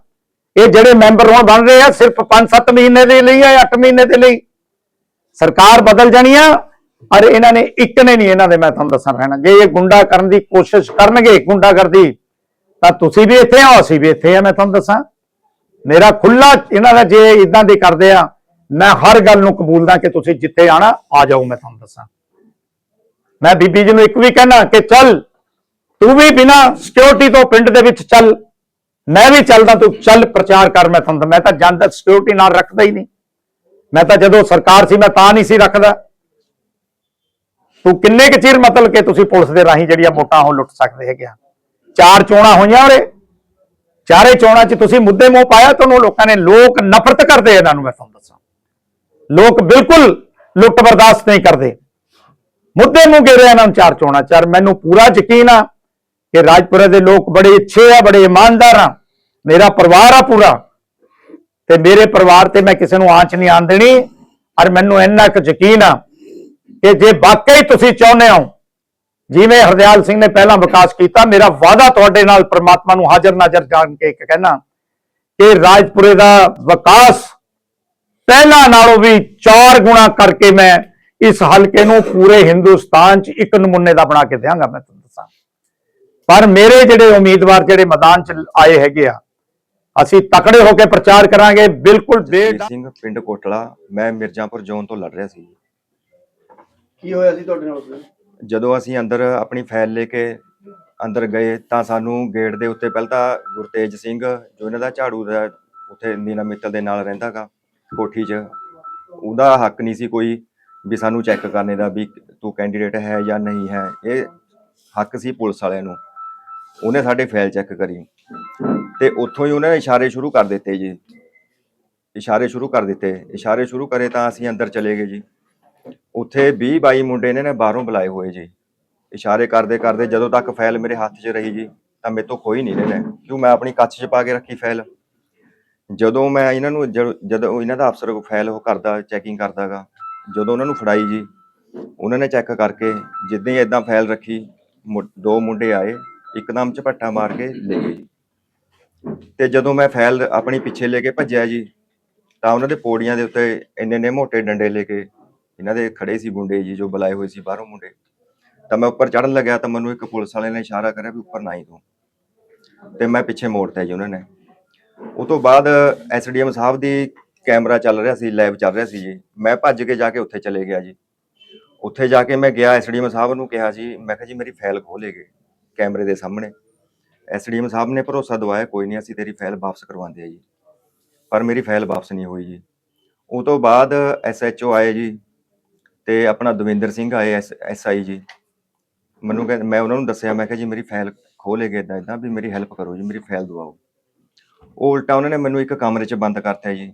ਇਹ ਜਿਹੜੇ ਮੈਂਬਰ ਹੁਣ ਬਣ ਰਹੇ ਆ, ਸਿਰਫ 5-7 ਮਹੀਨੇ ਦੇ ਲਈ ਆ 8 ਮਹੀਨੇ ਦੇ ਲਈ। ਸਰਕਾਰ ਬਦਲ ਜਾਣੀ ਆ ਔਰ ਇਹਨਾਂ ਨੇ ਇੱਕ ਨੇ ਨਹੀਂ ਇਹਨਾਂ ਦੇ, ਮੈਂ ਤੁਹਾਨੂੰ ਦੱਸਾਂ ਰਹਿਣਾ। ਜੇ ਇਹ ਗੁੰਡਾ ਕਰਨ ਦੀ ਕੋਸ਼ਿਸ਼ ਕਰਨਗੇ ਗੁੰਡਾ ਕਰਦੀ ਤਾਂ ਤੁਸੀਂ ਵੀ ਇੱਥੇ ਆਓ, ਅਸੀਂ ਵੀ ਇੱਥੇ ਆ, ਮੈਂ ਤੁਹਾਨੂੰ ਦੱਸਾਂ। ਮੇਰਾ ਖੁੱਲਾ ਇਹਨਾਂ ਦਾ ਜੇ ਇਦਾਂ ਦੀ ਕਰਦੇ ਆ, ਮੈਂ ਹਰ ਗੱਲ ਨੂੰ ਕਬੂਲਦਾ ਕਿ ਤੁਸੀਂ ਜਿੱਥੇ ਆਣਾ, ਆ ਜਾਓ, ਮੈਂ ਤੁਹਾਨੂੰ ਦੱਸਾਂ। ਮੈਂ ਬੀਬੀ ਜੀ ਨੂੰ ਇੱਕ ਵੀ ਕਹਿਣਾ ਕਿ ਚੱਲ, ਤੂੰ ਵੀ ਬਿਨਾ ਸਿਕਿਉਰਿਟੀ ਤੋਂ ਪਿੰਡ ਦੇ ਵਿੱਚ ਚੱਲ, ਮੈਂ ਵੀ ਚੱਲਦਾ, ਤੂੰ ਚੱਲ ਪ੍ਰਚਾਰ ਕਰ, ਮੈਂ ਤੁਹਾਨੂੰ ਮੈਂ ਤਾਂ ਜਾਂਦਾ ਸਿਕਿਉਰਿਟੀ ਨਾਲ ਰੱਖਦਾ ਹੀ ਨਹੀਂ। ਮੈਂ ਤਾਂ ਜਦੋਂ ਸਰਕਾਰ ਸੀ, ਮੈਂ ਤਾਂ ਨਹੀਂ ਸੀ ਰੱਖਦਾ। ਤੂੰ ਕਿੰਨੇ ਕੁ ਚਿਰ ਮਤਲਬ ਕਿ ਤੁਸੀਂ ਪੁਲਿਸ ਦੇ ਰਾਹੀਂ ਜਿਹੜੀਆਂ ਵੋਟਾਂ ਉਹ ਲੁੱਟ ਸਕਦੇ ਹੈਗੇ ਆ? ਚਾਰ ਚੋਣਾਂ ਹੋਈਆਂ ਉਰੇ। ਚਾਰੇ ਚੋਣਾਂ 'ਚ ਤੁਸੀਂ ਮੁੱਦੇ ਮੂੰਹ ਪਾਇਆ ਤੁਹਾਨੂੰ ਲੋਕਾਂ ਨੇ ਲੋਕ ਨਫ਼ਰਤ ਕਰਦੇ ਇਹਨਾਂ ਨੂੰ, ਮੈਂ ਤੁਹਾਨੂੰ ਦੱਸਾਂ। ਲੋਕ ਬਿਲਕੁਲ ਲੁੱਟ ਬਰਦਾਸ਼ਤ ਨਹੀਂ ਕਰਦੇ। ਮੁੱਦੇ ਮੂੰਹ ਗੇਰੇ ਇਹਨਾਂ ਨੂੰ ਚਾਰ ਚੋਣਾਂ ਚਾਰ ਮੈਨੂੰ ਪੂਰਾ ਯਕੀਨ ਆ ਕਿ ਰਾਜਪੁਰਾ ਦੇ ਲੋਕ ਬੜੇ ਅੱਛੇ ਆ, ਬੜੇ ਇਮਾਨਦਾਰ ਆ। ਮੇਰਾ ਪਰਿਵਾਰ ਆ ਪੂਰਾ। ਤੇ ਮੇਰੇ ਪਰਿਵਾਰ ਤੇ ਮੈਂ ਕਿਸੇ ਨੂੰ ਆਂਚ ਨਹੀਂ ਆਣ ਦੇਣੀ। ਔਰ ਮੈਨੂੰ ਇੰਨਾ ਕੁ ਯਕੀਨ ਆ ਕਿ ਜੇ ਵਾਕਈ ਤੁਸੀਂ ਚਾਹੁੰਦੇ ਹੋ ਜਿਵੇਂ ਹਰਦਿਆਲ ਸਿੰਘ ਨੇ ਪਹਿਲਾਂ ਵਿਕਾਸ ਕੀਤਾ ਮੇਰਾ ਵਾਅਦਾ ਤੁਹਾਡੇ ਨਾਲ ਪ੍ਰਮਾਤਮਾ ਨੂੰ ਹਾਜ਼ਰ ਨਾਜ਼ਰ ਜਾਣ ਕੇ ਇੱਕ ਕਹਿਣਾ ਕਿ ਰਾਜਪੁਰੇ ਦਾ ਵਿਕਾਸ ਪਹਿਲਾਂ ਨਾਲੋਂ ਵੀ 4 ਗੁਣਾ ਕਰਕੇ ਮੈਂ ਇਸ ਹਲਕੇ ਨੂੰ ਪੂਰੇ ਹਿੰਦੁਸਤਾਨ 'ਚ ਇੱਕ ਨਮੂਨੇ ਦਾ ਬਣਾ ਕੇ ਦਿਆਂਗਾ ਮੈਂ ਤੁਹਾਨੂੰ ਦੱਸਾਂ। ਪਰ ਮੇਰੇ ਜਿਹੜੇ ਉਮੀਦਵਾਰ ਜਿਹੜੇ ਮੈਦਾਨ 'ਚ ਆਏ ਹੈਗੇ ਆ ਅਸੀਂ ਤਕੜੇ ਹੋ ਕੇ ਪ੍ਰਚਾਰ ਕਰਾਂਗੇ ਬਿਲਕੁਲ ਬੇਡ ਸਿੰਘ ਪਿੰਡ ਕੋਟਲਾ ਮੈਂ ਮਿਰਜ਼ਾਪੁਰ ਜ਼ੋਨ ਤੋਂ ਲੜ ਰਿਹਾ ਸੀ। ਕੀ ਹੋਇਆ ਸੀ ਤੁਹਾਡੇ ਨਾਲ ਉਸ ਦਿਨ? ਜਦੋਂ ਅਸੀਂ ਅੰਦਰ ਆਪਣੀ ਫਾਈਲ ਲੈ ਕੇ ਅੰਦਰ ਗਏ ਤਾਂ ਸਾਨੂੰ ਗੇਟ ਦੇ ਉੱਤੇ ਪਹਿਲਾਂ ਤਾਂ ਗੁਰਤੇਜ ਸਿੰਘ, ਜੋ ਇਹਨਾਂ ਦਾ ਝਾੜੂ ਦਾ ਉੱਥੇ ਨੀਨਾ ਮਿੱਤਲ ਦੇ ਨਾਲ ਰਹਿੰਦਾਗਾ ਕੋਠੀ 'ਚ, ਉਹਦਾ ਹੱਕ ਨਹੀਂ ਸੀ ਕੋਈ ਵੀ ਸਾਨੂੰ ਚੈੱਕ ਕਰਨੇ ਦਾ ਵੀ ਤੂੰ ਕੈਂਡੀਡੇਟ ਹੈ ਜਾਂ ਨਹੀਂ ਹੈ। ਇਹ ਹੱਕ ਸੀ ਪੁਲਿਸ ਵਾਲਿਆਂ ਨੂੰ। ਉਹਨੇ ਸਾਡੇ ਫਾਈਲ ਚੈੱਕ ਕਰੀ ਤੇ ਉੱਥੋਂ ਹੀ ਉਹਨਾਂ ਨੇ ਇਸ਼ਾਰੇ ਸ਼ੁਰੂ ਕਰ ਦਿੱਤੇ ਜੀ। ਇਸ਼ਾਰੇ ਸ਼ੁਰੂ ਕਰ ਦਿੱਤੇ। ਇਸ਼ਾਰੇ ਸ਼ੁਰੂ ਕਰੇ ਤਾਂ ਅਸੀਂ ਅੰਦਰ ਚਲੇ ਗਏ ਜੀ। ਉੱਥੇ 20 22 ਮੁੰਡੇ ਇਹਨਾਂ ਨੇ ਬਾਹਰੋਂ ਬੁਲਾਏ ਹੋਏ ਜੀ। ਇਸ਼ਾਰੇ ਕਰਦੇ ਕਰਦੇ ਜਦੋਂ ਤੱਕ ਫਾਈਲ ਮੇਰੇ ਹੱਥ 'ਚ ਰਹੀ ਜੀ, ਤਾਂ ਮੇਰੇ ਤੋਂ ਖੋਈ ਨਹੀਂ ਰਹੇ ਕਿਉਂ ਮੈਂ ਆਪਣੀ ਕੱਚ 'ਚ ਪਾ ਕੇ ਰੱਖੀ ਫਾਈਲ? ਜਦੋਂ ਮੈਂ ਇਹਨਾਂ ਨੂੰ ਜਦ- ਜਦੋਂ ਇਹਨਾਂ ਦਾ ਅਫਸਰ ਫਾਈਲ ਉਹ ਕਰਦਾ, ਚੈਕਿੰਗ ਕਰਦਾਗਾ, ਜਦੋਂ ਉਹਨਾਂ ਨੂੰ ਫੜਾਈ ਜੀ, ਉਹਨਾਂ ਨੇ ਚੈੱਕ ਕਰਕੇ ਜਿੱਦਾਂ ਹੀ ਇਦਾਂ ਫਾਈਲ ਰੱਖੀ, ਮੁ- ਦੋ ਮੁੰਡੇ ਆਏ, ਇੱਕਦਮ ਝਪੱਟਾ ਮਾਰ ਕੇ ਲੈ ਗਏ ਜੀ। ਤੇ ਜਦੋਂ ਮੈਂ ਫਾਈਲ ਆਪਣੀ ਪਿੱਛੇ ਲੈ ਕੇ ਭੱਜਿਆ ਜੀ, ਤਾਂ ਉਹਨਾਂ ਦੇ ਪੌੜੀਆਂ ਦੇ ਉੱਤੇ ਇੰਨੇ ਨੇ ਮੋਟੇ ਡੰਡੇ ਲੈ ਕੇ ਇਹਨਾਂ ਦੇ ਖੜੇ ਸੀ ਗੁੰਡੇ ਜੀ, ਜੋ ਬੁਲਾਏ ਹੋਏ ਸੀ ਬਾਹਰੋਂ ਮੁੰਡੇ। ਤਾਂ ਮੈਂ ਉੱਪਰ ਚੜਨ ਲੱਗਿਆ ਤਾਂ ਮੈਨੂੰ ਇੱਕ ਪੁਲਿਸ ਵਾਲੇ ਨੇ ਇਸ਼ਾਰਾ ਕਰਿਆ ਵੀ ਉੱਪਰ ਨਾ ਹੀ ਤੂੰ। ਤੇ ਮੈਂ ਪਿੱਛੇ ਮੋੜਤਾ ਜੀ ਉਹਨਾਂ ਨੇ। ਉਹ ਤੋਂ ਬਾਅਦ ਐਸਡੀਐਮ ਸਾਹਿਬ ਦੀ ਕੈਮਰਾ ਚੱਲ ਰਿਹਾ ਸੀ ਲਾਈਵ ਚੱਲ ਰਿਹਾ ਸੀ ਜੀ। ਮੈਂ ਭੱਜ ਕੇ ਜਾ ਕੇ ਉੱਥੇ ਚਲੇ ਗਿਆ ਜੀ। ਉੱਥੇ ਜਾ ਕੇ ਮੈਂ ਗਿਆ ਐਸਡੀਐਮ ਸਾਹਿਬ ਨੂੰ ਕਿਹਾ ਜੀ, ਮੈਂ ਕਿਹਾ ਜੀ ਮੇਰੀ ਫਾਈਲ ਖੋਲੇਗੇ ਕੈਮਰੇ ਦੇ ਸਾਹਮਣੇ। ਐਸਡੀਐਮ ਸਾਹਿਬ ਨੇ ਭਰੋਸਾ ਦਵਾਇਆ, ਕੋਈ ਨਹੀਂ ਅਸੀਂ ਤੇਰੀ ਫਾਈਲ ਵਾਪਸ ਕਰਵਾਉਂਦੇ ਆ ਜੀ। ਪਰ ਮੇਰੀ ਫਾਈਲ ਵਾਪਸ ਨਹੀਂ ਹੋਈ ਜੀ। ਉਹ ਤੋਂ ਬਾਅਦ ਐਸਐਚਓ ਆਏ ਜੀ। ਤੇ ਆਪਣਾ ਦਵਿੰਦਰ ਸਿੰਘ ਆਏ ਐਸਆਈ ਜੀ। ਮੈਨੂੰ ਕਹਿੰਦੇ ਮੈਂ ਉਹਨਾਂ ਨੂੰ ਦੱਸਿਆ ਮੈਂ ਕਿਹਾ ਜੀ ਮੇਰੀ ਫਾਈਲ ਖੋਲੇਗੇ ਇਦਾਂ ਇਦਾਂ ਵੀ ਮੇਰੀ ਹੈਲਪ ਕਰੋ ਜੀ ਮੇਰੀ ਫਾਈਲ ਦਵਾਓ। ਉਹ ਉਲਟਾ ਉਹਨਾਂ ਨੇ ਮੈਨੂੰ ਇੱਕ ਕਮਰੇ 'ਚ ਬੰਦ ਕਰਤਾ ਜੀ।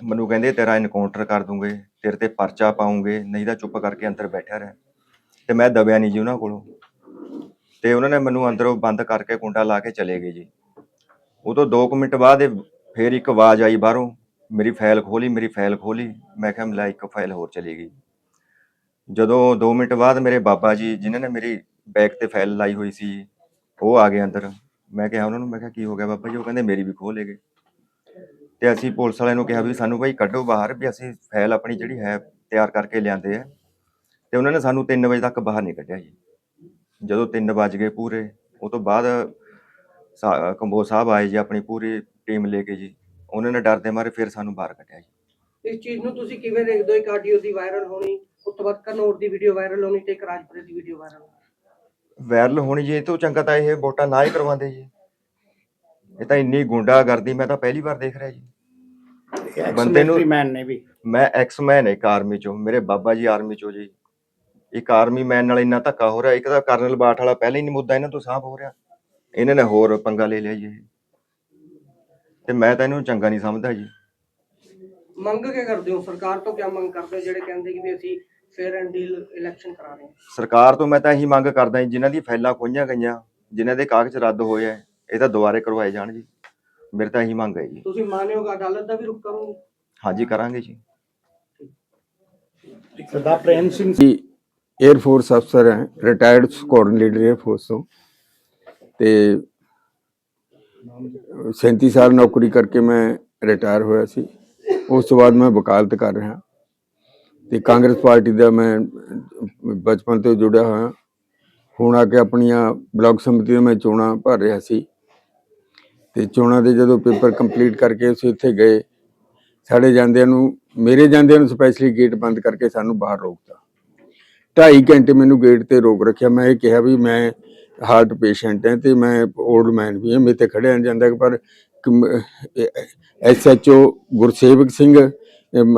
ਮੈਨੂੰ ਕਹਿੰਦੇ ਤੇਰਾ ਇਨਕਾਊਂਟਰ ਕਰ ਦੂੰਗੇ ਤੇਰੇ ਤੇ ਪਰਚਾ ਪਾਉਂਗੇ ਨਹੀਂ ਤਾਂ ਚੁੱਪ ਕਰਕੇ ਅੰਦਰ ਬੈਠਾ ਰਹਿ। ਤੇ ਮੈਂ ਦਬਿਆ ਨਹੀਂ ਜੀ ਉਹਨਾਂ ਕੋਲੋਂ। ਤੇ ਉਹਨਾਂ ਨੇ ਮੈਨੂੰ ਅੰਦਰੋਂ ਬੰਦ ਕਰਕੇ ਕੁੰਡਾ ਲਾ ਕੇ ਚਲੇ ਗਏ ਜੀ। ਉਹ ਤੋਂ 2 ਮਿੰਟ ਬਾਅਦ ਫੇਰ ਇੱਕ ਆਵਾਜ਼ ਆਈ ਬਾਹਰੋਂ। ਮੇਰੀ ਫਾਈਲ ਖੋਲੀ ਮੇਰੀ ਫਾਈਲ ਖੋਲੀ ਮੈਂ ਕਿਹਾ ਮਿਲਾ ਇੱਕ ਫਾਈਲ ਹੋਰ ਚਲੀ ਗਈ। ਜਦੋਂ 2 ਮਿੰਟ ਬਾਅਦ ਮੇਰੇ ਬਾਬਾ ਜੀ, ਜਿਨ੍ਹਾਂ ਨੇ ਮੇਰੀ ਬੈਗ ਤੇ ਫਾਈਲ ਲਾਈ ਹੋਈ ਸੀ, ਉਹ ਆ ਗਏ ਅੰਦਰ। ਮੈਂ ਕਿਹਾ ਉਹਨਾਂ ਨੂੰ, ਮੈਂ ਕਿਹਾ, ਕੀ ਹੋ ਗਿਆ ਬਾਬਾ ਜੀ? ਉਹ ਕਹਿੰਦੇ, ਮੇਰੀ ਵੀ ਖੋਹ ਲੈ ਗਏ। ਤੇ ਅਸੀਂ ਪੁਲਿਸ ਵਾਲਿਆਂ ਨੂੰ ਕਿਹਾ ਵੀ ਸਾਨੂੰ ਭਾਈ ਕੱਢੋ ਬਾਹਰ ਵੀ ਅਸੀਂ ਫਾਈਲ ਆਪਣੀ ਜਿਹੜੀ ਹੈ ਤਿਆਰ ਕਰਕੇ ਲਿਆਂਦੇ ਆ। ਤੇ ਉਹਨਾਂ ਨੇ ਸਾਨੂੰ 3 ਵਜੇ ਤੱਕ ਬਾਹਰ ਨਹੀਂ ਕੱਢਿਆ ਜੀ। ਜਦੋਂ 3 ਵਜ ਗਏ ਪੂਰੇ, ਉਹ ਤੋਂ ਬਾਅਦ ਸਾ- ਕੰਬੋਜ ਸਾਹਿਬ ਆਏ ਜੀ, ਆਪਣੀ ਪੂਰੀ ਟੀਮ ਲੈ ਕੇ ਜੀ। ਉਹਨਾਂ ਨੇ ਡਰਦੇ ਮਾਰੇ ਫਿਰ ਸਾਨੂੰ ਬਾਹਰ ਕੱਢਿਆ ਜੀ। ਇਸ ਚੀਜ਼ ਨੂੰ ਤੁਸੀਂ ਕਿਵੇਂ ਦੇਖਦੇ ਹੋ? ਇੱਕ ਆਡੀਓ ਦੀ ਵਾਇਰਲ ਹੋਣੀ ਉਸ ਤੋਂ ਬਾਅਦ ਕਨੌਰ ਦੀ ਵੀਡੀਓ ਵਾਇਰਲ ਹੋਣੀ ਤੇ ਇੱਕ ਰਾਜਪੁਰੇ ਦੀ ਵੀਡੀਓ ਵਾਇਰਲ ਹੋਣੀ। ਵਾਇਰਲ ਹੋਣੀ ਜੀ ਇਹ ਤੋਂ ਚੰਗਾ ਤਾਂ ਇਹ ਵੋਟਾਂ ਨਾ ਹੀ ਕਰਵਾਉਂਦੇ ਜੀ। ਇਹ ਤਾਂ ਇੰਨੀ ਗੁੰਡਾਗਰਦੀ ਮੈਂ ਤਾਂ ਪਹਿਲੀ ਵਾਰ ਦੇਖ ਰਿਹਾ ਜੀ। ਬੰਦੇ ਨੂੰ ਮੈਨ ਨੇ ਵੀ। ਮੈਂ ਐਕਸਮੈਨ ਇੱਕ ਆਰਮੀ ਚੋਂ ਮੇਰੇ ਬਾਬਾ ਜੀ ਆਰਮੀ ਚੋਂ ਜੀ। ਇੱਕ ਆਰਮੀ ਮੈਨ ਨਾਲ ਇੰਨਾ ਧੱਕਾ ਹੋ ਰਿਹਾ ਇੱਕ ਤਾਂ ਕਰਨਲ ਬਾਠ ਵਾਲਾ ਪਹਿਲਾਂ ਹੀ ਨਹੀਂ ਮੁੱਦਾ ਇਹਨਾਂ ਤੋਂ ਸਾਫ਼ ਹੋ ਰਿਹਾ। ਇਹਨਾਂ ਨੇ ਹੋਰ ਪੰਗਾ ਲੈ ਲਿਆ ਜੀ ਇਹ। ਤੇ ਮੈਂ ਤਾਂ ਇਹਨੂੰ ਚੰਗਾ ਨਹੀਂ ਸਮਝਦਾ ਜੀ। ਮੰਗ ਕੀ ਕਰਦੇ ਹੋ ਸਰਕਾਰ ਤੋਂ ਕੀ ਮੰਗ ਕਰਦੇ ਹੋ ਜਿਹੜੇ ਕਹਿੰਦੇ ਕਿ ਵੀ ਅਸੀਂ ਫੇਅਰ ਐਂਡ ਡੀਲ ਇਲੈਕਸ਼ਨ ਕਰਾ ਰਹੇ ਹਾਂ। ਸਰਕਾਰ ਤੋਂ ਮੈਂ ਤਾਂ ਇਹੀ ਮੰਗ ਕਰਦਾ ਜੀ ਜਿਨ੍ਹਾਂ ਦੀ ਫਾਈਲਾਂ ਖੋਈਆਂ ਗਈਆਂ ਜਿਨ੍ਹਾਂ ਦੇ ਕਾਗਜ਼ ਰੱਦ ਹੋਏ ਆ ਇਹ ਤਾਂ ਦੁਬਾਰੇ ਕਰਵਾਏ ਜਾਣ ਜੀ। ਮੇਰੇ ਤਾਂ ਇਹੀ ਮੰਗ ਹੈ ਜੀ। ਤੁਸੀਂ ਮਾਨਯੋਗ ਅਦਾਲਤ ਦਾ ਵੀ ਰੁਖ ਕਰੋਗੇ? ਹਾਂਜੀ ਕਰਾਂਗੇ ਜੀ। ਸਰਦਾਰ ਪ੍ਰੇਮ ਸਿੰਘ ਜੀ 에ਅਰ ਫੋਰਸ ਅਫਸਰ ਹੈ retired squadron leader air force ਤੋਂ। ਤੇ 37 ਸਾਲ ਨੌਕਰੀ ਕਰਕੇ ਮੈਂ ਰਿਟਾਇਰ ਹੋਇਆ ਸੀ। ਉਸ ਤੋਂ ਬਾਅਦ ਮੈਂ ਵਕਾਲਤ ਕਰ ਰਿਹਾ। ਤੇ ਕਾਂਗਰਸ ਪਾਰਟੀ ਦਾ ਮੈਂ ਬਚਪਨ ਤੋਂ ਜੁੜਿਆ ਹੋਇਆ। ਹੁਣ ਆ ਕੇ ਆਪਣੀਆਂ ਬਲਾਕ ਸਮਿਤੀਆਂ ਮੈਂ ਚੋਣਾਂ ਭਰ ਰਿਹਾ ਸੀ। ਤੇ ਚੋਣਾਂ ਦੇ ਜਦੋਂ ਪੇਪਰ ਕੰਪਲੀਟ ਕਰਕੇ ਅਸੀਂ ਉੱਥੇ ਗਏ, ਸਾਡੇ ਜਾਂਦਿਆਂ ਨੂੰ, ਮੇਰੇ ਜਾਂਦਿਆਂ ਨੂੰ ਸਪੈਸ਼ਲੀ ਗੇਟ ਬੰਦ ਕਰਕੇ ਸਾਨੂੰ ਬਾਹਰ ਰੋਕਤਾ। ਢਾਈ ਘੰਟੇ ਮੈਨੂੰ ਗੇਟ ਤੇ ਰੋਕ ਰੱਖਿਆ। ਮੈਂ ਇਹ ਕਿਹਾ ਵੀ ਮੈਂ ਹਾਰਟ ਪੇਸ਼ੈਂਟ ਹਾਂ ਤੇ ਮੈਂ 올ਡ ਮੈਨ ਵੀ ਹਾਂ, ਮੇਰੇ ਤੇ ਖੜਿਆ ਨਹੀਂ ਜਾਂਦਾ। ਪਰ ਐਸਐਚਓ ਗੁਰਸੇਵਕ ਸਿੰਘ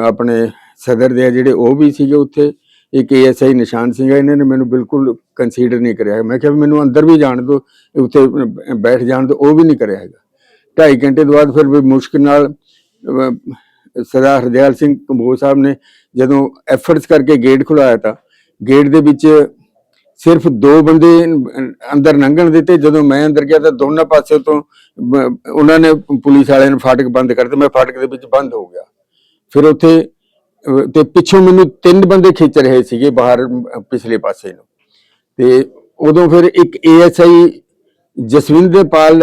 ਆਪਣੇ ਸਦਰ ਦੇ ਆ ਜਿਹੜੇ ਉਹ ਵੀ ਸੀਗੇ ਉੱਥੇ। ਇੱਕ ਏਐਸਆਈ ਨਿਸ਼ਾਨ ਸਿੰਘ ਆ, ਇਹਨਾਂ ਨੇ ਮੈਨੂੰ ਬਿਲਕੁਲ ਕੰਸੀਡਰ ਨਹੀਂ ਕਰਿਆ ਮੈਂ ਕਿਹਾ ਵੀ ਮੈਨੂੰ ਅੰਦਰ ਵੀ ਜਾਣ ਦਿਓ ਉੱਥੇ ਬੈਠ ਜਾਣ ਦਿਓ ਉਹ ਵੀ ਨਹੀਂ ਕਰਿਆ ਹੈਗਾ। ਢਾਈ ਘੰਟੇ ਤੋਂ ਬਾਅਦ ਫਿਰ ਵੀ ਮੁਸ਼ਕਿਲ ਨਾਲ ਸਰਦਾਰ ਹਰਦਿਆਲ ਸਿੰਘ ਕੰਬੋਜ ਸਾਹਿਬ ਨੇ ਜਦੋਂ ਐਫਰਟਸ ਕਰਕੇ ਗੇਟ ਖੁਲਾਇਆ ਤਾਂ ਗੇਟ ਦੇ ਵਿੱਚ ਸਿਰਫ ਦੋ ਬੰਦੇ ਅੰਦਰ ਲੰਘਣ ਦਿੱਤੇ। ਜਦੋਂ ਮੈਂ ਅੰਦਰ ਗਿਆ ਤਾਂ ਦੋਨਾਂ ਪਾਸੇ ਤੋਂ ਉਹਨਾਂ ਨੇ ਪੁਲਿਸ ਵਾਲਿਆਂ ਨੇ ਫਾਟਕ ਬੰਦ ਕਰ ਮੈਂ ਫਾਟਕ ਦੇ ਵਿੱਚ ਬੰਦ ਹੋ ਗਿਆ। ਫਿਰ ਉੱਥੇ ਤੇ ਪਿੱਛੋਂ ਮੈਨੂੰ ਤਿੰਨ ਬੰਦੇ ਖਿੱਚ ਰਹੇ ਸੀਗੇ ਬਾਹਰ ਪਿਛਲੇ ਪਾਸੇ ਨੂੰ। ਤੇ ਉਦੋਂ ਫਿਰ ਇੱਕ ਏਐਸਆਈ ਜਸਵਿੰਦਰ ਪਾਲ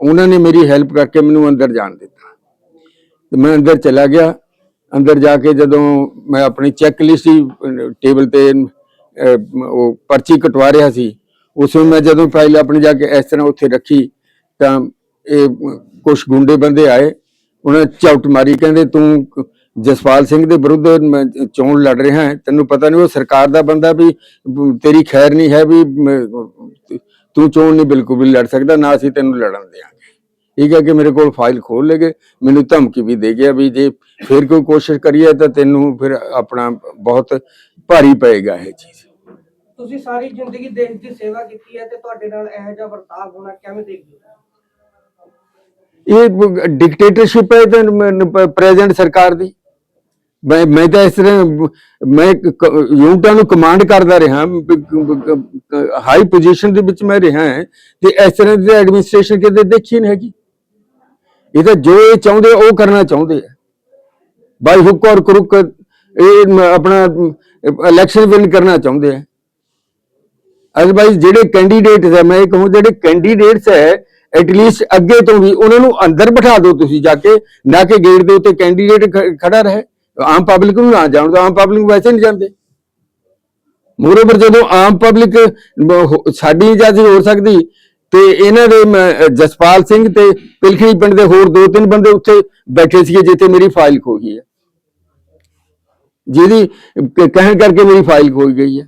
ਉਹਨਾਂ ਨੇ ਮੇਰੀ ਹੈਲਪ ਕਰਕੇ ਮੈਨੂੰ ਅੰਦਰ ਜਾਣ ਦਿੱਤਾ। ਤੇ ਮੈਂ ਅੰਦਰ ਚਲਾ ਗਿਆ। ਅੰਦਰ ਜਾ ਕੇ ਜਦੋਂ ਮੈਂ ਆਪਣੀ ਚੈੱਕ ਲਿਸਟ ਟੇਬਲ ਤੇ ਉਹ ਪਰਚੀ ਕਟਵਾ ਰਿਹਾ ਸੀ, ਉਸ ਵਿੱਚ ਮੈਂ ਜਦੋਂ ਫਾਈਲ ਆਪਣੀ ਜਾ ਕੇ ਇਸ ਤਰ੍ਹਾਂ ਉੱਥੇ ਰੱਖੀ, ਤਾਂ ਇਹ ਕੁਝ ਗੁੰਡੇ ਬੰਦੇ ਆਏ। ਉਹਨਾਂ ਨੇ ਝਾਉਟ ਮਾਰੀ, ਕਹਿੰਦੇ, ਤੂੰ ਜਸਪਾਲ ਸਿੰਘ ਦੇ ਵਿਰੁੱਧ ਚੋਣ ਲੜ ਰਿਹਾ ਹੈ। ਤੈਨੂੰ ਪਤਾ ਨਹੀਂ ਉਹ ਸਰਕਾਰ ਦਾ ਬੰਦਾ ਵੀ ਤੇਰੀ ਖੈਰ ਨਹੀਂ ਹੈ ਵੀ ਤੂੰ ਚੋਣ ਨਹੀਂ ਬਿਲਕੁਲ ਵੀ ਲੜ ਸਕਦਾ ਨਾ ਅਸੀਂ ਤੈਨੂੰ ਲੜਨ ਦਿਆਂਗੇ। ਠੀਕ ਹੈ ਕਿ ਮੇਰੇ ਕੋਲ ਫਾਈਲ ਖੋਲ ਲੇਗੇ ਮੈਨੂੰ ਧਮਕੀ ਵੀ ਦੇ ਗਿਆ ਵੀ ਜੇ ਫਿਰ ਕੋਈ ਕੋਸ਼ਿਸ਼ ਕਰੀਏ ਤਾਂ ਤੈਨੂੰ ਫਿਰ ਆਪਣਾ ਬਹੁਤ ਭਾਰੀ ਪਏਗਾ ਇਹ ਚੀਜ਼। ਤੁਸੀਂ ਸਾਰੀ ਜ਼ਿੰਦਗੀ ਦੇਸ਼ ਦੀ ਸੇਵਾ ਕੀਤੀ ਹੈ ਤੇ ਤੁਹਾਡੇ ਨਾਲ ਇਹੋ ਜਿਹਾ ਵਰਤਾਵ ਹੋਣਾ ਕਿਵੇਂ ਦੇਖਦੇ ਹੋ? ਇਹ ਡਿਕਟੇਟਰਸ਼ਿਪ ਹੈ ਤਾਂ ਪ੍ਰੈਜ਼ੀਡੈਂਟ ਸਰਕਾਰ ਦੀ। ਮੈਂ ਮੈਂ ਤਾਂ ਇਸ ਤਰ੍ਹਾਂ, ਮੈਂ ਯੂਨਿਟਾਂ ਨੂੰ ਕਮਾਂਡ ਕਰਦਾ ਰਿਹਾ ਹਾਈ ਪੋਜੀਸ਼ਨ ਦੇ ਵਿੱਚ ਮੈਂ ਰਿਹਾ ਹਾਂ, ਤੇ ਇਸ ਤਰ੍ਹਾਂ ਦੀ ਐਡਮਿਨਿਸਟ੍ਰੇਸ਼ਨ ਕਿਤੇ ਦੇਖੀ ਨਹੀਂ ਹੈਗੀ। ਇਹ ਤਾਂ ਜੋ ਇਹ ਚਾਹੁੰਦੇ ਉਹ ਕਰਨਾ ਚਾਹੁੰਦੇ ਆ। ਬਾਈ ਹੁੱਕ ਔਰ ਕਰੁੱਕ ਇਹ ਆਪਣਾ ਇਲੈਕਸ਼ਨ ਵਿਨ ਕਰਨਾ ਚਾਹੁੰਦੇ ਆ। ਅਦਰਵਾਈਜ਼ ਜਿਹੜੇ ਕੈਂਡੀਡੇਟਸ ਹੈ ਮੈਂ ਇਹ ਕਹੂੰ, ਜਿਹੜੇ ਕੈਂਡੀਡੇਟਸ ਹੈ ਐਟਲੀਸਟ ਅੱਗੇ ਤੋਂ ਵੀ ਉਹਨਾਂ ਨੂੰ ਅੰਦਰ ਬਿਠਾ ਦਿਓ ਤੁਸੀਂ ਜਾ ਕੇ, ਨਾ ਕਿ ਗੇਟ ਦੇ ਉੱਤੇ ਕੈਂਡੀਡੇਟ ਖੜਾ ਰਹੇ। ਆਮ ਪਬਲਿਕ ਨੂੰ ਨਾ ਜਾਣ ਦਿਓ ਆਮ ਪਬਲਿਕ ਵੈਸੇ ਨਹੀਂ ਜਾਂਦੇ ਮੋਰਓਵਰ ਜਦੋਂ ਆਮ ਪਬਲਿਕ ਸਾਡੀ ਇਜਾਜ਼ਤ ਹੋ ਸਕਦੀ, ਤੇ ਇਹਨਾਂ ਦੇ ਜਸਪਾਲ ਸਿੰਘ ਤੇ ਪਿਲਖਣੀ ਪਿੰਡ ਦੇ ਹੋਰ ਦੋ ਤਿੰਨ ਬੰਦੇ ਉੱਥੇ ਬੈਠੇ ਸੀਗੇ, ਜਿੱਥੇ ਮੇਰੀ ਫਾਈਲ ਖੋ ਗਈ ਹੈ। ਜਿਹਦੀ ਕਹਿਣ ਕਰਕੇ ਮੇਰੀ ਫਾਈਲ ਖੋਈ ਗਈ ਹੈ।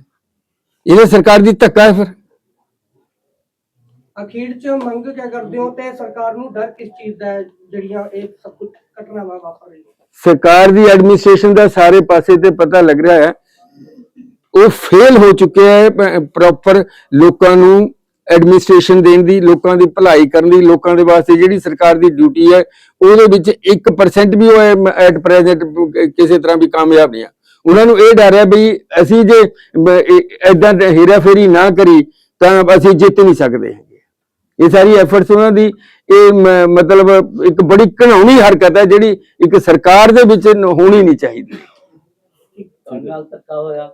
ਇਹ ਸਰਕਾਰ ਦੀ ਧੱਕਾ ਹੈ ਫਿਰ। ਅਖੀਰ ਚ ਮੰਗ ਕਿਆ ਕਰਦੇ ਹੋ? ਤੇ ਸਰਕਾਰ ਨੂੰ ਡਰ ਕਿਸ ਚੀਜ਼ ਦਾ ਹੈ, ਜਿਹੜੀਆਂ ਇਹ ਸਭ ਕੁਝ ਘਟਨਾਵਾਂ ਵਾਪਰ ਰਹੀਆਂ? ਸਰਕਾਰ ਦੀ ਐਡਮਿਨਿਸਟ੍ਰੇਸ਼ਨ ਦਾ ਸਾਰੇ ਪਾਸੇ ਤੇ ਪਤਾ ਲੱਗ ਰਿਹਾ ਹੈ। ਉਹ ਫੇਲ ਹੋ ਚੁੱਕਿਆ ਹੈ ਪ੍ਰੋਪਰ ਲੋਕਾਂ ਨੂੰ ਐਡਮਿਨਿਸਟ੍ਰੇਸ਼ਨ ਦੇਣ ਦੀ, ਲੋਕਾਂ ਦੀ ਭਲਾਈ ਕਰਨ ਦੀ, ਲੋਕਾਂ ਦੇ ਵਾਸਤੇ ਜਿਹੜੀ ਸਰਕਾਰ ਦੀ ਡਿਊਟੀ ਹੈ, ਉਹਦੇ ਵਿੱਚ 1% ਵੀ ਉਹ ਐਟ ਪ੍ਰੈਜ਼ੈਂਟ ਕਿਸੇ ਤਰ੍ਹਾਂ ਵੀ ਕਾਮਯਾਬ ਨਹੀਂ ਆ ਉਹਨਾਂ ਨੂੰ ਇਹ ਡਰ ਹੈ ਵੀ ਅਸੀਂ ਜੇ ਐਦਾਂ ਹੇਰਾਫੇਰੀ ਨਾ ਕਰੀ ਤਾਂ ਅਸੀਂ ਜਿੱਤ ਨਹੀਂ ਸਕਦੇ। ਇਹ ਸਾਰੀ ਐਫਰਟਸ ਉਹਨਾਂ ਦੀ, ਇਹ ਮਤਲਬ ਇੱਕ ਬੜੀ ਘਿਨਾਉਣੀ ਹਰਕਤ ਹੈ ਜਿਹੜੀ ਇੱਕ ਸਰਕਾਰ ਦੇ ਵਿੱਚ ਹੋਣੀ ਨਹੀਂ ਚਾਹੀਦੀ। ਧੱਕਾ ਹੋਇਆ?